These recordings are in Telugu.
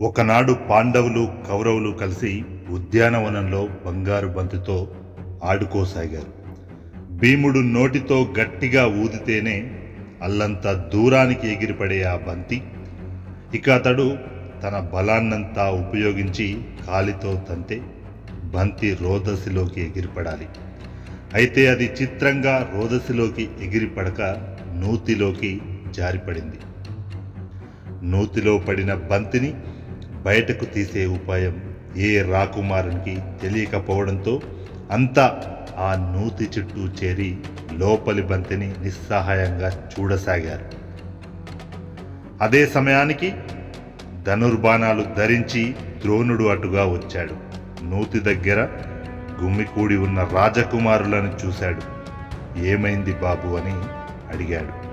ఒకనాడు పాండవులు కౌరవులు కలిసి ఉద్యానవనంలో బంగారు బంతితో ఆడుకోసాగారు. భీముడు నోటితో గట్టిగా ఊదితేనే అల్లంత దూరానికి ఎగిరిపడే ఆ బంతి ఇక అతడు తన బలాన్నంతా ఉపయోగించి కాలితో తంతే బంతి రోదసిలోకి ఎగిరిపడాలి. అయితే అది చిత్రంగా రోదసిలోకి ఎగిరిపడక నూతిలోకి జారిపడింది. నూతిలో పడిన బంతిని బయటకు తీసే ఉపాయం ఏ రాకుమారునికి తెలియకపోవడంతో అంతా ఆ నూతి చుట్టూ చేరి లోపలి బంతిని నిస్సహాయంగా చూడసాగారు. అదే సమయానికి ధనుర్బాణాలు ధరించి ద్రోణుడు అటుగా వచ్చాడు. నూతి దగ్గర గుమ్మికూడి ఉన్న రాజకుమారులను చూశాడు. ఏమైంది బాబు అని అడిగాడు.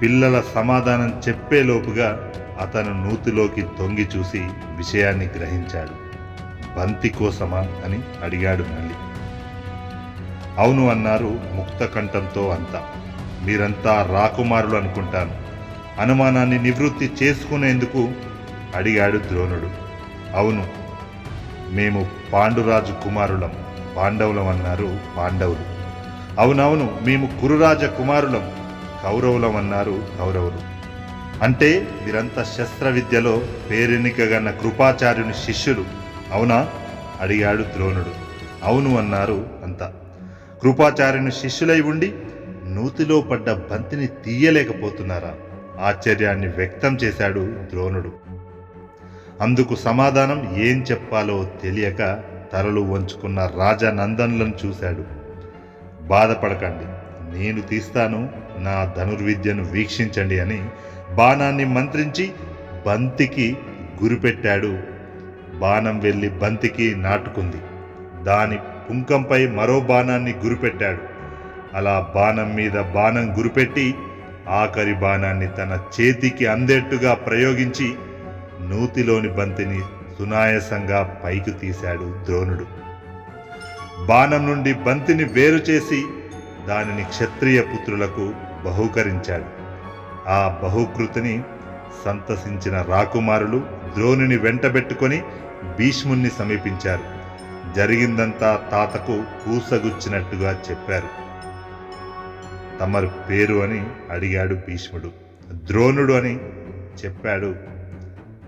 పిల్లల సమాధానం చెప్పేలోపుగా అతను నూతిలోకి తొంగి చూసి విషయాన్ని గ్రహించాడు. బంతి కోసమా? అని అడిగాడు మళ్ళీ. అవును అన్నారు ముక్తకంఠంతో అంతా. మీరంతా రాకుమారులు అనుకుంటాను. అనుమానాన్ని నివృత్తి చేసుకునేందుకు అడిగాడు ద్రోణుడు. అవును మేము పాండురాజు కుమారులం పాండవులం అన్నారు పాండవులు. అవునవును మేము కురురాజ కుమారులం కౌరవులం అన్నారు కౌరవులు. అంటే వీరంతా శస్త్ర విద్యలో పేరెన్నికగన్న కృపాచార్యుని శిష్యులు. అవునా? అడిగాడు ద్రోణుడు. అవును అన్నారు అంతా. కృపాచార్యుని శిష్యులై ఉండి నూతిలో పడ్డ బంతిని తీయలేకపోతున్నారా? ఆశ్చర్యాన్ని వ్యక్తం చేశాడు ద్రోణుడు. అందుకు సమాధానం ఏం చెప్పాలో తెలియక తలలు వంచుకున్న రాజనందనులను చూశాడు. బాధపడకండి. నేను తీస్తాను నా ధనుర్విద్యను వీక్షించండి అని బాణాన్ని మంత్రించి బంతికి గురిపెట్టాడు. బాణం వెళ్ళి బంతికి నాటుకుంది. దాని పుంకంపై మరో బాణాన్ని గురిపెట్టాడు. అలా బాణం మీద బాణం గురిపెట్టి ఆఖరి బాణాన్ని తన చేతికి అందేట్టుగా ప్రయోగించి నూతిలోని బంతిని సునాయసంగా పైకి తీశాడు ద్రోణుడు. బాణం నుండి బంతిని వేరు చేసి దానిని క్షత్రియ పుత్రులకు బహూకరించాడు. ఆ బహుకృతిని సంతసించిన రాకుమారులు ద్రోణుని వెంటబెట్టుకొని భీష్ముణ్ణి సమీపించారు. జరిగిందంతా తాతకు కూసగుచ్చినట్టుగా చెప్పారు. తమరు పేరు అని అడిగాడు భీష్ముడు. ద్రోణుడు అని చెప్పాడు.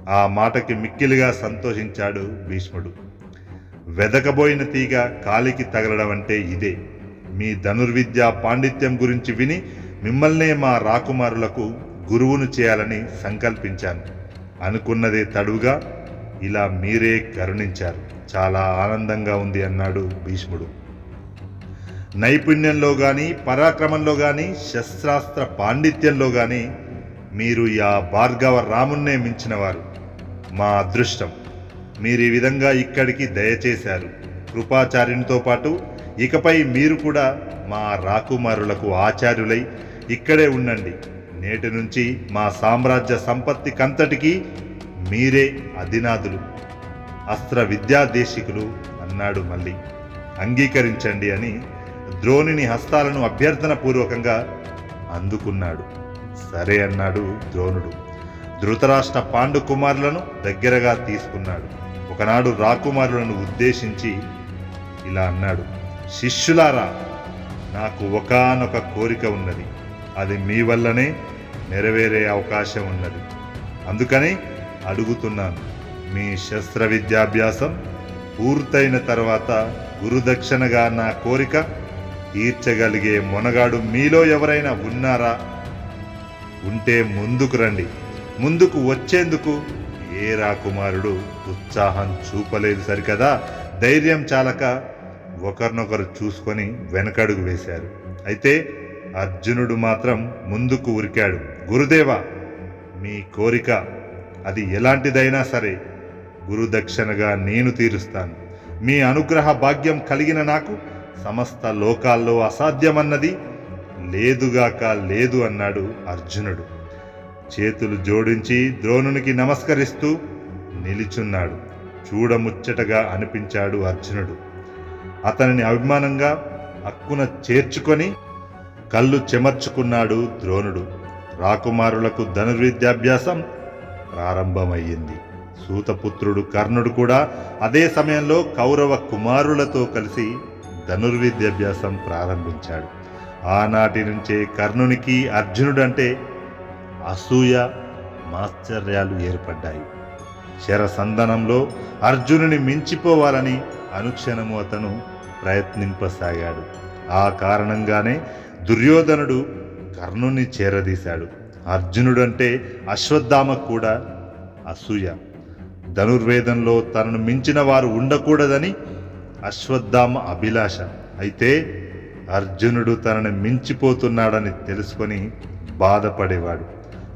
ఆ మాటకి మిక్కిలిగా సంతోషించాడు భీష్ముడు. వెదకబోయిన తీగ కాలికి తగలడం అంటే ఇదే. మీ ధనుర్విద్య పాండిత్యం గురించి విని మిమ్మల్నే మా రాకుమారులకు గురువును చేయాలని సంకల్పించాను. అనుకున్నదే తడువుగా ఇలా మీరే కరుణించారు. చాలా ఆనందంగా ఉంది అన్నాడు భీష్ముడు. నైపుణ్యంలో కానీ పరాక్రమంలో కానీ శస్త్రాస్త్ర పాండిత్యంలో కానీ మీరు ఆ భార్గవ రామున్నే మించినవారు. మా అదృష్టం. మీరు ఈ విధంగా ఇక్కడికి దయచేశారు. కృపాచార్యునితో పాటు ఇకపై మీరు కూడా మా రాకుమారులకు ఆచార్యులై ఇక్కడే ఉండండి. నేటి నుంచి మా సామ్రాజ్య సంపత్తి కంతటికి మీరే అధినాథులు. అస్త్ర విద్యాదేశికులు అన్నాడు మళ్ళీ. అంగీకరించండి అని ద్రోణుని హస్తాలను అభ్యర్థన పూర్వకంగా అందుకున్నాడు. సరే అన్నాడు ద్రోణుడు. ధృతరాష్ట్ర పాండు కుమారులను దగ్గరగా తీసుకున్నాడు. ఒకనాడు రాకుమారులను ఉద్దేశించి ఇలా అన్నాడు. శిష్యులారా నాకు ఒకానొక కోరిక ఉన్నది. అది మీ వల్లనే నెరవేరే అవకాశం ఉన్నది. అందుకని అడుగుతున్నాను మీ శస్త్ర విద్యాభ్యాసం పూర్తయిన తర్వాత గురుదక్షిణగా నా కోరిక తీర్చగలిగే మొనగాడు మీలో ఎవరైనా ఉన్నారా? ఉంటే ముందుకు రండి. ముందుకు వచ్చేందుకు ఏ రాకుమారుడు ఉత్సాహం చూపలేదు సరికదా? ధైర్యం చాలక ఒకరినొకరు చూసుకొని వెనకడుగు వేశారు. అయితే అర్జునుడు మాత్రం ముందుకు ఉరికాడు. గురుదేవ మీ కోరిక అది ఎలాంటిదైనా సరే గురుదక్షిణగా నేను తీరుస్తాను. మీ అనుగ్రహ భాగ్యం కలిగిన నాకు సమస్త లోకాల్లో అసాధ్యమన్నది లేదుగాక లేదు అన్నాడు అర్జునుడు. చేతులు జోడించి ద్రోణునికి నమస్కరిస్తూ నిలిచున్నాడు. చూడముచ్చటగా అనిపించాడు అర్జునుడు. అతనిని అభిమానంగా అక్కున చేర్చుకొని కళ్ళు చెమర్చుకున్నాడు ద్రోణుడు. రాకుమారులకు ధనుర్విద్యాభ్యాసం ప్రారంభమయ్యింది. సూతపుత్రుడు కర్ణుడు కూడా అదే సమయంలో కౌరవ కుమారులతో కలిసి ధనుర్విద్యాభ్యాసం ప్రారంభించాడు. ఆనాటి నుంచే కర్ణునికి అర్జునుడంటే అసూయ మాశ్చర్యాలు ఏర్పడ్డాయి. శరసందనంలో అర్జునుని మించిపోవాలని అనుక్షణము అతను ప్రయత్నింపసాగాడు. ఆ కారణంగానే దుర్యోధనుడు కర్ణుని చేరదీశాడు. అర్జునుడంటే అశ్వత్థామకు కూడా అసూయ. ధనుర్వేదంలో తనను మించిన వారు ఉండకూడదని అశ్వత్థామ అభిలాష. అయితే అర్జునుడు తనని మించిపోతున్నాడని తెలుసుకొని బాధపడేవాడు.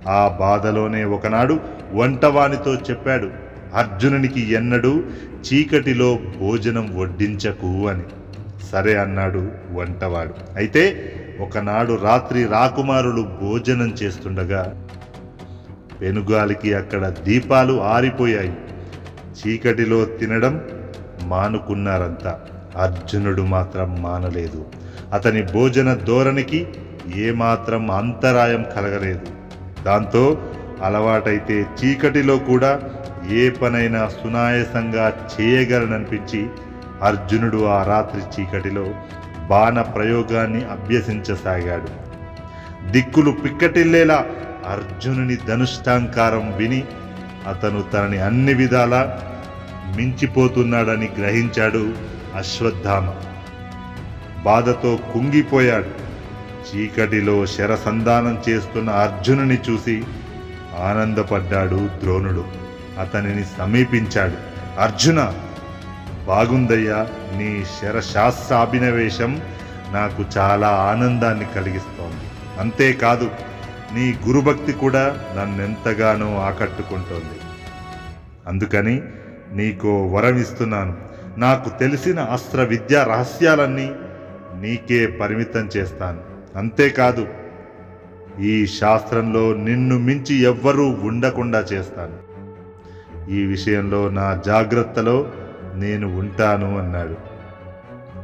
ఆ బాధలోనే ఒకనాడు వంటవానితో చెప్పాడు. అర్జునునికి ఎన్నడూ చీకటిలో భోజనం వడ్డించకు అని. సరే అన్నాడు వంటవాడు. అయితే ఒకనాడు రాత్రి రాకుమారులు భోజనం చేస్తుండగా పెనుగాలికి అక్కడ దీపాలు ఆరిపోయాయి. చీకటిలో తినడం మానుకున్నారంతా. అర్జునుడు మాత్రం మానలేదు. అతని భోజన ధోరణికి ఏమాత్రం అంతరాయం కలగలేదు. దాంతో అలవాటైతే చీకటిలో కూడా ఏ పనైనా సునాయసంగా చేయగలననిపించి అర్జునుడు ఆ రాత్రి చీకటిలో బాణ ప్రయోగాన్ని అభ్యసించసాగాడు. దిక్కులు పిక్కటిల్లేలా అర్జునుని ధనుష్టాంకారం విని అతను తనని అన్ని విధాలా మించిపోతున్నాడని గ్రహించాడు అశ్వత్థామ. బాధతో కుంగిపోయాడు. చీకటిలో శరసంధానం చేస్తున్న అర్జునుని చూసి ఆనందపడ్డాడు ద్రోణుడు. అతనిని సమీపించాడు. అర్జున బాగుందయ్యా నీ శరశాస్త్రాభినవేశం నాకు చాలా ఆనందాన్ని కలిగిస్తోంది. అంతేకాదు నీ గురుభక్తి కూడా నన్నెంతగానో ఆకట్టుకుంటోంది. అందుకని నీకు వరం ఇస్తున్నాను. నాకు తెలిసిన అస్త్ర విద్యా రహస్యాలన్నీ నీకే పరిమితం చేస్తాను. అంతేకాదు ఈ శాస్త్రంలో నిన్ను మించి ఎవ్వరూ ఉండకుండా చేస్తాను. ఈ విషయంలో నా జాగ్రత్తలో నేను ఉంటాను అన్నాడు.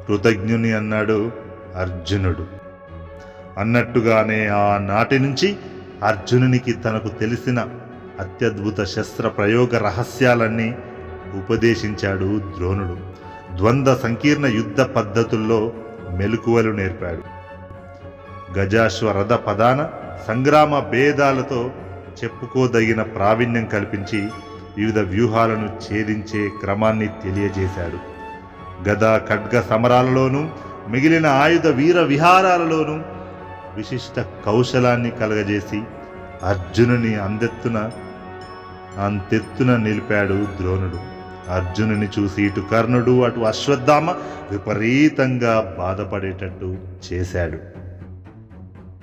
కృతజ్ఞుని అన్నాడు అర్జునుడు. అన్నట్టుగానే ఆ నాటి నుంచి అర్జునునికి తనకు తెలిసిన అత్యద్భుత శస్త్ర ప్రయోగ రహస్యాలన్నీ ఉపదేశించాడు ద్రోణుడు. ద్వంద్వ సంకీర్ణ యుద్ధ పద్ధతుల్లో మెలకువలు నేర్పాడు. గజాశ్వరథ పదాన సంగ్రామ భేదాలతో చెప్పుకోదగిన ప్రావీణ్యం కల్పించి వివిధ వ్యూహాలను ఛేదించే క్రమాన్ని తెలియజేశాడు. గద ఖడ్గ సమరాలలోనూ మిగిలిన ఆయుధ వీర విహారాలలోనూ విశిష్ట కౌశలాన్ని కలగజేసి అర్జునుని అందెత్తున అంతెత్తున నిలిపాడు ద్రోణుడు. అర్జునుని చూసి ఇటు కర్ణుడు అటు అశ్వత్థామ విపరీతంగా బాధపడేటట్టు చేశాడు.